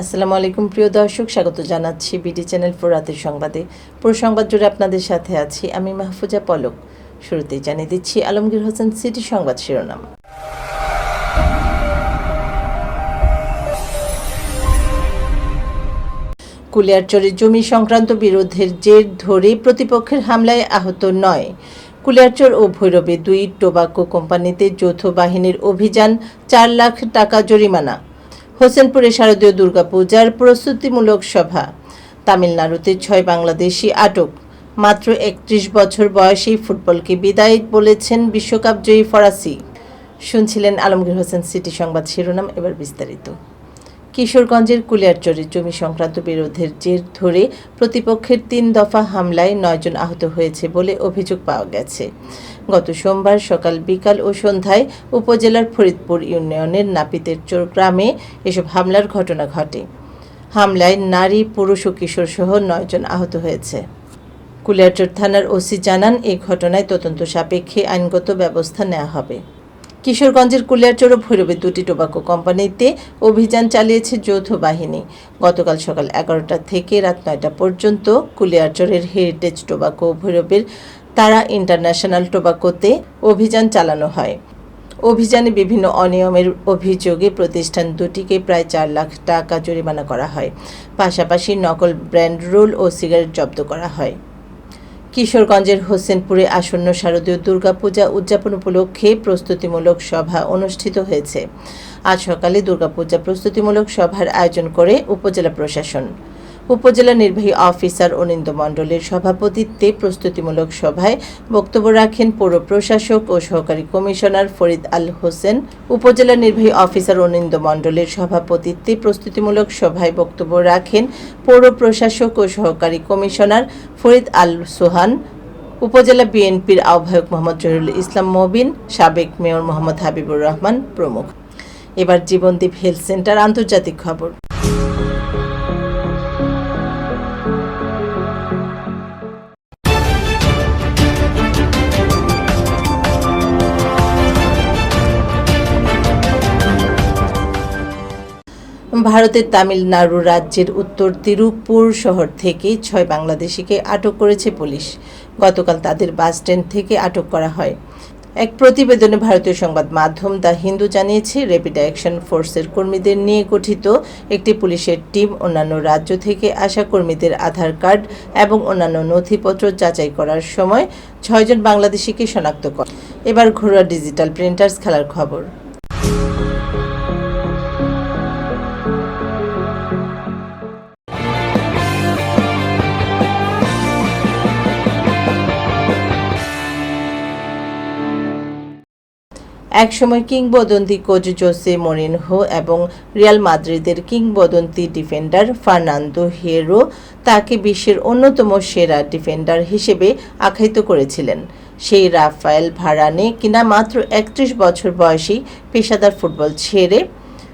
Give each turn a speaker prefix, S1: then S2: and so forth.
S1: আসসালামু আলাইকুম, প্রিয় দর্শক, স্বাগত জানাচ্ছি বিডি চ্যানেল ফোর রাতের সংবাদে। পুরো সংবাদ জুড়ে আপনাদের সাথে আছি আমি মাহফুজা পলক। শুরুতেই জানিয়ে দিচ্ছি আলমগীর হোসেন সিটি সংবাদ শিরোনাম। কুলিয়ারচরে জমি সংক্রান্ত বিরোধের জের ধরে প্রতিপক্ষের হামলায় আহত নয়। কুলিয়ারচর ও ভৈরবে দুই টোবাকো কোম্পানিতে যৌথ বাহিনীর অভিযান, চার লাখ টাকা জরিমানা। হোসেনপুরে শারদীয় দুর্গাপূজার প্রস্তুতিমূলক সভা। তামিলনাড়ুতে ছয় বাংলাদেশি আটক। মাত্র একত্রিশ বছর বয়সেই ফুটবলকে বিদায় বলেছেন বিশ্বকাপ জয়ী ফরাসি। শুনছিলেন আলমগীর হোসেন সিটি সংবাদ শিরোনাম, এবার বিস্তারিত। কিশোরগঞ্জের কুলিয়ারচরে জমি সংক্রান্ত বিরোধের জের ধরে প্রতিপক্ষের তিন দফা হামলায় নয়জন আহত হয়েছে বলে অভিযোগ পাওয়া গেছে। গত সোমবার সকাল বিকাল ও সন্ধ্যায় উপজেলার ফরিদপুর ইউনিয়নের নাপিতের চোর গ্রামে এসব হামলার ঘটনা ঘটে। হামলায় নারী, পুরুষ ও কিশোর সহ নয়জন আহত হয়েছে। কুলিয়ারচর থানার ওসি জানান এই ঘটনায় তদন্ত সাপেক্ষে আইনগত ব্যবস্থা নেওয়া হবে। কিশোরগঞ্জের কুলিয়ারচর ভৈরবে দুটি টোবাকো কোম্পানিতে অভিযান চালিয়েছে যৌথ বাহিনী। গতকাল সকাল এগারোটা থেকে রাত নয়টা পর্যন্ত কুলিয়ারচরের হেরিটেজ টোবাকো ভৈরবের তারা ইন্টারন্যাশনাল টোবাকোতে অভিযান চালানো হয়। অভিযানে বিভিন্ন অনিয়মের অভিযোগে প্রতিষ্ঠান দুটিকে প্রায় চার লাখ টাকা জরিমানা করা হয়। পাশাপাশি নকল ব্র্যান্ড রোল ও সিগারেট জব্দ করা হয়। কিশোরগঞ্জের হোসেনপুরে আসন্ন শারদীয় দুর্গাপূজা উদযাপন উপলক্ষে প্রস্তুতিমূলক সভা অনুষ্ঠিত হয়েছে। আজ সকালে দুর্গাপূজা প্রস্তুতিমূলক সভার আয়োজন করে উপজেলা প্রশাসন। উপজেলা নির্বাহী অফিসার অনিন্দ মণ্ডলের সভাপতিত্বে প্রস্তুতিমূলক সভায় বক্তব্য রাখেন পৌর প্রশাসক ও সহকারী কমিশনার ফরিদ আল হোসেন। উপজেলা নির্বাহী অফিসার অনিন্দ মণ্ডলের সভাপতিত্বে প্রস্তুতিমূলক সভায় বক্তব্য রাখেন পৌর প্রশাসক ও সহকারী কমিশনার ফরিদ আল সোহান। উপজেলা বিএনপির আহ্বায়ক মোহাম্মদ জহিরুল ইসলাম মবিন, সাবেক মেয়র মোহাম্মদ হাবিবুর রহমান প্রমুখ। এবার জীবনদীপ হেলথ সেন্টার আন্তর্জাতিক খবর। ভারতের তামিলনাড়ু রাজ্যের উত্তর তিরুপুর শহর থেকে ছয় বাংলাদেশিকে আটক করেছে পুলিশ। গতকাল তাদের বাস স্ট্যান্ড থেকে আটক করা হয়। এক প্রতিবেদনে ভারতীয় সংবাদ মাধ্যম দ্য হিন্দু জানিয়েছে, র্যাপিড অ্যাকশন ফোর্সের কর্মীদের নিয়ে গঠিত একটি পুলিশের টিম অন্যান্য রাজ্য থেকে আসা কর্মীদের আধার কার্ড এবং অন্যান্য নথিপত্র যাচাই করার সময় ছয়জন বাংলাদেশিকে শনাক্ত করে এবার ঘরোয়া ডিজিটাল প্রিন্টার্স খেলার খবর। একসময় কিংবদন্তি কোচ জোসে মরিনহো এবং রিয়াল মাদ্রিদের কিংবদন্তি ডিফেন্ডার ফার্নান্দো হেরো তাকে বিশ্বের অন্যতম সেরা ডিফেন্ডার হিসেবে আখ্যায়িত করেছিলেন। সেই রাফায়েল ভারানে কিনা মাত্র একত্রিশ বছর বয়সী পেশাদার ফুটবল ছেড়ে